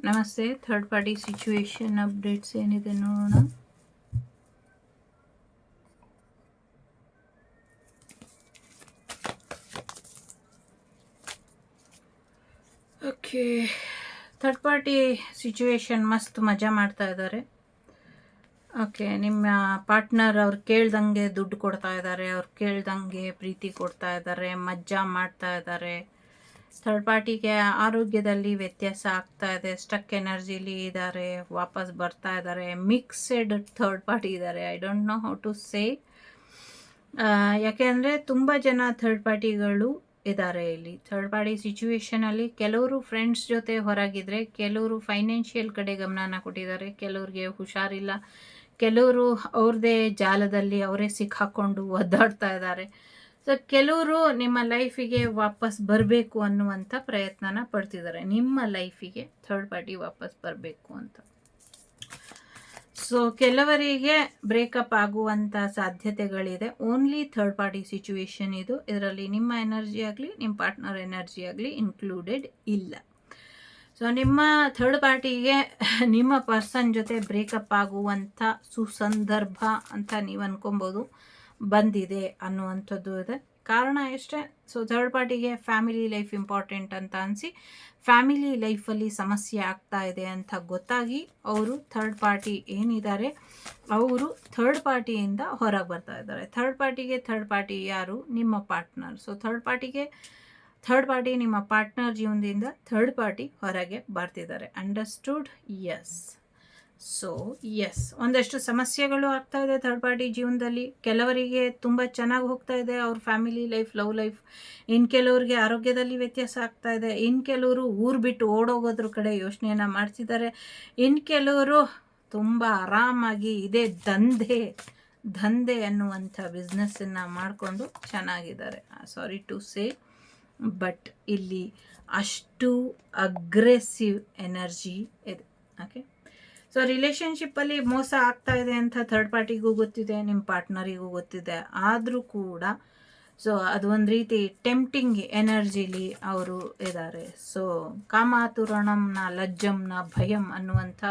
ನಮಸ್ತೆ third party situation updates ಏನಿದೆ ನೋಡೋಣ. ಓಕೆ ಥರ್ಡ್ ಪಾರ್ಟಿ ಸಿಚುವೇಶನ್ ಮಸ್ತ್ ಮಜಾ ಮಾಡ್ತಾ ಇದ್ದಾರೆ ಓಕೆ ನಿಮ್ಮ ಪಾರ್ಟ್ನರ್ ಅವ್ರು ಕೇಳ್ದಂಗೆ ದುಡ್ಡು ಕೊಡ್ತಾ ಇದ್ದಾರೆ ಅವ್ರು ಕೇಳ್ದಂಗೆ ಪ್ರೀತಿ ಕೊಡ್ತಾ ಇದ್ದಾರೆ ಮಜ್ಜಾ ಮಾಡ್ತಾ ಇದ್ದಾರೆ ಥರ್ಡ್ ಪಾರ್ಟಿಗೆ ಆರೋಗ್ಯದಲ್ಲಿ ವ್ಯತ್ಯಾಸ ಆಗ್ತಾ ಇದೆ. ಸ್ಟಕ್ ಎನರ್ಜಿಲಿ ಇದ್ದಾರೆ, ವಾಪಸ್ ಬರ್ತಾ ಇದ್ದಾರೆ ಮಿಕ್ಸೆಡ್ ಥರ್ಡ್ ಪಾರ್ಟಿ ಇದ್ದಾರೆ. I don't know how to say ಯಾಕೆ ಅಂದರೆ ತುಂಬ ಜನ ಥರ್ಡ್ ಪಾರ್ಟಿಗಳು ಇದ್ದಾರೆ ಇಲ್ಲಿ. ಥರ್ಡ್ ಪಾರ್ಟಿ ಸಿಚುವೇಷನಲ್ಲಿ ಕೆಲವರು ಫ್ರೆಂಡ್ಸ್ ಜೊತೆ ಹೊರಗಿದ್ರೆ, ಕೆಲವರು ಫೈನಾನ್ಷಿಯಲ್ ಕಡೆ ಗಮನನ ಕೊಟ್ಟಿದ್ದಾರೆ, ಕೆಲವ್ರಿಗೆ ಹುಷಾರಿಲ್ಲ, ಕೆಲವರು ಅವ್ರದ್ದೇ ಜಾಲದಲ್ಲಿ ಅವರೇ ಸಿಕ್ಕಾಕೊಂಡು ಒದ್ದಾಡ್ತಾ ಇದ್ದಾರೆ. ಸೊ ಕೆಲವರು ನಿಮ್ಮ ಲೈಫಿಗೆ ವಾಪಸ್ ಬರಬೇಕು ಅನ್ನುವಂಥ ಪ್ರಯತ್ನನ ಪಡ್ತಿದ್ದಾರೆ. ನಿಮ್ಮ ಲೈಫಿಗೆ ಥರ್ಡ್ ಪಾರ್ಟಿ ವಾಪಸ್ ಬರಬೇಕು ಅಂತ. ಸೊ ಕೆಲವರಿಗೆ ಬ್ರೇಕಪ್ ಆಗುವಂಥ ಸಾಧ್ಯತೆಗಳಿದೆ. ಓನ್ಲಿ ಥರ್ಡ್ ಪಾರ್ಟಿ ಸಿಚುವೇಶನ್ ಇದು. ಇದರಲ್ಲಿ ನಿಮ್ಮ ಎನರ್ಜಿ ಆಗಲಿ, ನಿಮ್ಮ ಪಾರ್ಟ್ನರ್ ಎನರ್ಜಿ ಆಗಲಿ ಇನ್ಕ್ಲೂಡೆಡ್ ಇಲ್ಲ. ಸೊ ನಿಮ್ಮ ಥರ್ಡ್ ಪಾರ್ಟಿಗೆ ನಿಮ್ಮ ಪರ್ಸನ್ ಜೊತೆ ಬ್ರೇಕಪ್ ಆಗುವಂಥ ಸುಸಂದರ್ಭ ಅಂತ ನೀವು ಅನ್ಕೊಬೋದು. ಬಂದಿದೆ ಅನ್ನುವಂಥದ್ದು ಇದೆ. ಕಾರಣ ಎಷ್ಟೇ ಸೊ ಥರ್ಡ್ ಪಾರ್ಟಿಗೆ ಫ್ಯಾಮಿಲಿ ಲೈಫ್ ಇಂಪಾರ್ಟೆಂಟ್ ಅಂತ ಅನಿಸಿ ಫ್ಯಾಮಿಲಿ ಲೈಫಲ್ಲಿ ಸಮಸ್ಯೆ ಆಗ್ತಾ ಇದೆ ಅಂತ ಗೊತ್ತಾಗಿ ಅವರು ಥರ್ಡ್ ಪಾರ್ಟಿ ಏನಿದ್ದಾರೆ, ಅವರು ಥರ್ಡ್ ಪಾರ್ಟಿಯಿಂದ ಹೊರಗೆ ಬರ್ತಾ ಇದ್ದಾರೆ. ಥರ್ಡ್ ಪಾರ್ಟಿಗೆ ಥರ್ಡ್ ಪಾರ್ಟಿ ಯಾರು? ನಿಮ್ಮ ಪಾರ್ಟ್ನರ್ ಸೊ ಥರ್ಡ್ ಪಾರ್ಟಿಗೆ ಥರ್ಡ್ ಪಾರ್ಟಿ ನಿಮ್ಮ ಪಾರ್ಟ್ನರ್ ಜೀವನದಿಂದ ಥರ್ಡ್ ಪಾರ್ಟಿ ಹೊರಗೆ ಬರ್ತಿದ್ದಾರೆ. ಅಂಡರ್ಸ್ಟುಡ್ ಎಸ್ ಸೊ ಎಸ್ ಒಂದಷ್ಟು ಸಮಸ್ಯೆಗಳು ಆಗ್ತಾ ಇದೆ ಥರ್ಡ್ ಪಾರ್ಟಿ ಜೀವನದಲ್ಲಿ. ಕೆಲವರಿಗೆ ತುಂಬ ಚೆನ್ನಾಗಿ ಹೋಗ್ತಾ ಇದೆ, ಅವ್ರ ಫ್ಯಾಮಿಲಿ ಲೈಫ್ ಲವ್ ಲೈಫ್ ಇನ್ನು ಕೆಲವರಿಗೆ ಆರೋಗ್ಯದಲ್ಲಿ ವ್ಯತ್ಯಾಸ ಆಗ್ತಾ ಇದೆ. ಇನ್ನು ಕೆಲವರು ಊರು ಬಿಟ್ಟು ಓಡೋಗೋದ್ರ ಕಡೆ ಯೋಚನೆಯನ್ನು ಮಾಡ್ತಿದ್ದಾರೆ. ಇನ್ನು ಕೆಲವರು ತುಂಬ ಆರಾಮಾಗಿ ಇದೇ, ದಂಧೆ ದಂಧೆ ಅನ್ನುವಂಥ ಬಿಸ್ನೆಸ್ಸನ್ನು ಮಾಡಿಕೊಂಡು ಚೆನ್ನಾಗಿದ್ದಾರೆ. ಸಾರಿ ಟು ಸೇ ಬಟ್ ಇಲ್ಲಿ ಅಷ್ಟು ಅಗ್ರೆಸಿವ್ ಎನರ್ಜಿ ಇದೆ. ಓಕೆ ಸೊ ರಿಲೇಷನ್ಶಿಪ್ಪಲ್ಲಿ ಮೋಸ ಆಗ್ತಾ ಇದೆ ಅಂತ ಥರ್ಡ್ ಪಾರ್ಟಿಗೂ ಗೊತ್ತಿದೆ ನಿಮ್ಮ ಪಾರ್ಟ್ನರಿಗೂ ಗೊತ್ತಿದೆ. ಆದರೂ ಕೂಡ ಸೊ ಅದು ಒಂದು ರೀತಿ ಟೆಂಪ್ಟಿಂಗ್ ಎನರ್ಜಿಲಿ ಅವರು ಇದ್ದಾರೆ ಸೊ ಕಾಮಾತುರಣಂನ, ಲಜ್ಜಂನ, ಭಯಂ ಅನ್ನುವಂಥ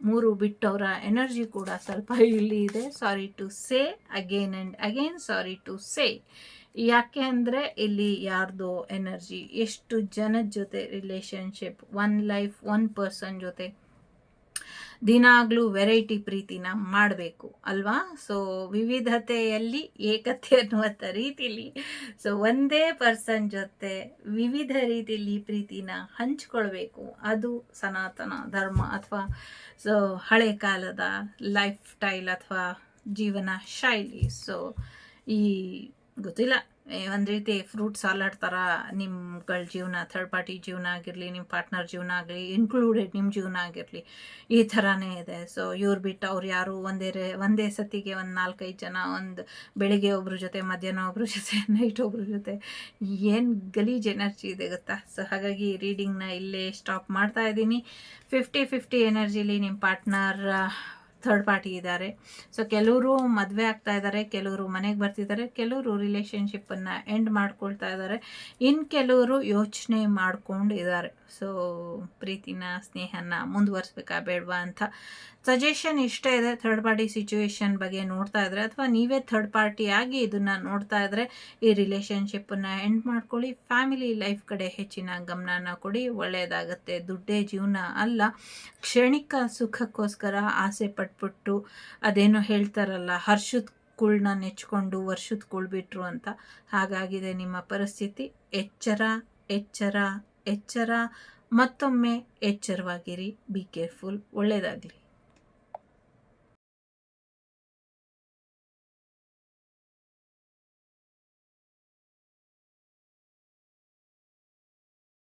ಮೂರು ಬಿಟ್ಟವರ ಎನರ್ಜಿ ಕೂಡ ಸ್ವಲ್ಪ ಇಲ್ಲಿ ಇದೆ. Sorry to say again and again sorry to say ಯಾಕೆ ಅಂದರೆ ಇಲ್ಲಿ ಯಾರ್ದೋ ಎನರ್ಜಿ ಎಷ್ಟು ಜನದ ಜೊತೆ relationship one life one person ಜೊತೆ ದಿನಾಗಲೂ ವೆರೈಟಿ ಪ್ರೀತಿನ ಮಾಡಬೇಕು, ಅಲ್ವಾ? ಸೊ ವಿವಿಧತೆಯಲ್ಲಿ ಏಕತೆ ಅನ್ನುವಂಥ ರೀತಿಲಿ ಸೊ ಒಂದೇ ಪರ್ಸನ್ ಜೊತೆ ವಿವಿಧ ರೀತಿಯಲ್ಲಿ ಪ್ರೀತಿನ ಹಂಚ್ಕೊಳ್ಬೇಕು. ಅದು ಸನಾತನ ಧರ್ಮ ಅಥವಾ ಸೊ ಹಳೆ ಕಾಲದ ಲೈಫ್ ಸ್ಟೈಲ್ ಅಥವಾ ಜೀವನ ಶೈಲಿ. ಸೊ ಈ ಗೊತ್ತಿಲ್ಲ. ಒಂದು ರೀತಿ ಫ್ರೂಟ್ ಸಾಲಾಡ್ ಥರ ನಿಮ್ಗಳ ಜೀವನ ಥರ್ಡ್ ಪಾರ್ಟಿ ಜೀವನ ಆಗಿರಲಿ ನಿಮ್ಮ ಪಾರ್ಟ್ನರ್ ಜೀವನ ಆಗಲಿ ಇನ್ಕ್ಲೂಡೆಡ್ ನಿಮ್ಮ ಜೀವನ ಆಗಿರಲಿ, ಈ ಥರನೇ ಇದೆ. ಸೊ ಇವ್ರು ಬಿಟ್ಟು ಅವ್ರು ಯಾರು ಒಂದೇ ರೇ, ಒಂದೇ ಸತಿಗೆ ಒಂದು ನಾಲ್ಕೈದು ಜನ, ಒಂದು ಬೆಳಿಗ್ಗೆ ಒಬ್ಬರ ಜೊತೆ, ಮಧ್ಯಾಹ್ನ ಒಬ್ಬರ ಜೊತೆ ನೈಟ್ ಒಬ್ರ ಜೊತೆ, ಏನು ಗಲೀಜ್ ಎನರ್ಜಿ ಇದೆ ಗೊತ್ತಾ? ಸೊ ಹಾಗಾಗಿ ರೀಡಿಂಗ್ನ ಇಲ್ಲೇ ಸ್ಟಾಪ್ ಮಾಡ್ತಾ ಇದ್ದೀನಿ. ಫಿಫ್ಟಿ ಫಿಫ್ಟಿ ಎನರ್ಜಿಲಿ ನಿಮ್ಮ ಪಾರ್ಟ್ನರ್ ಥರ್ಡ್ ಪಾರ್ಟಿ ಇದ್ದಾರೆ. ಸೊ ಕೆಲವರು ಮದುವೆ ಆಗ್ತಾ ಇದ್ದಾರೆ, ಕೆಲವರು ಮನೆಗೆ ಬರ್ತಿದ್ದಾರೆ, ಕೆಲವರು ರಿಲೇಷನ್ಶಿಪ್ಪನ್ನು ಎಂಡ್ ಮಾಡ್ಕೊಳ್ತಾ ಇದ್ದಾರೆ. ಇನ್ನು ಕೆಲವರು ಯೋಚನೆ ಮಾಡ್ಕೊಂಡು ಇದ್ದಾರೆ. ಸೊ ಪ್ರೀತಿನ, ಸ್ನೇಹನ ಮುಂದುವರಿಸ್ಬೇಕಾ ಬೇಡವಾ ಅಂತ ಸಜೆಷನ್ ಇಷ್ಟೇ ಇದೆ. ಥರ್ಡ್ ಪಾರ್ಟಿ ಸಿಚುವೇಶನ್ ಬಗ್ಗೆ ನೋಡ್ತಾ ಇದ್ರೆ ಅಥವಾ ನೀವೇ ಥರ್ಡ್ ಪಾರ್ಟಿಯಾಗಿ ಇದನ್ನು ನೋಡ್ತಾ ಇದ್ರೆ ಈ ರಿಲೇಷನ್ಶಿಪ್ಪನ್ನು ಎಂಡ್ ಮಾಡ್ಕೊಳ್ಳಿ. ಫ್ಯಾಮಿಲಿ ಲೈಫ್ ಕಡೆ ಹೆಚ್ಚಿನ ಗಮನನ ಕೊಡಿ. ಒಳ್ಳೆಯದಾಗುತ್ತೆ ದುಡ್ಡೇ ಜೀವನ ಅಲ್ಲ. ಕ್ಷಣಿಕ ಸುಖಕ್ಕೋಸ್ಕರ ಆಸೆ ಪಟ್ಬಿಟ್ಟು ಅದೇನೋ ಹೇಳ್ತಾರಲ್ಲ, ಹರ್ಷದ ಕುಳ್ನ ನೆಚ್ಕೊಂಡು ವರ್ಷದ ಕುಳ್ಬಿಟ್ರು ಅಂತ. ಹಾಗಾಗಿದೆ ನಿಮ್ಮ ಪರಿಸ್ಥಿತಿ. ಎಚ್ಚರ ಎಚ್ಚರ ಎಚ್ಚರ. ಮತ್ತೊಮ್ಮೆ ಎಚ್ಚರವಾಗಿರಿ. ಬಿ ಕೇರ್ಫುಲ್ ಒಳ್ಳೆಯದಾಗಲಿ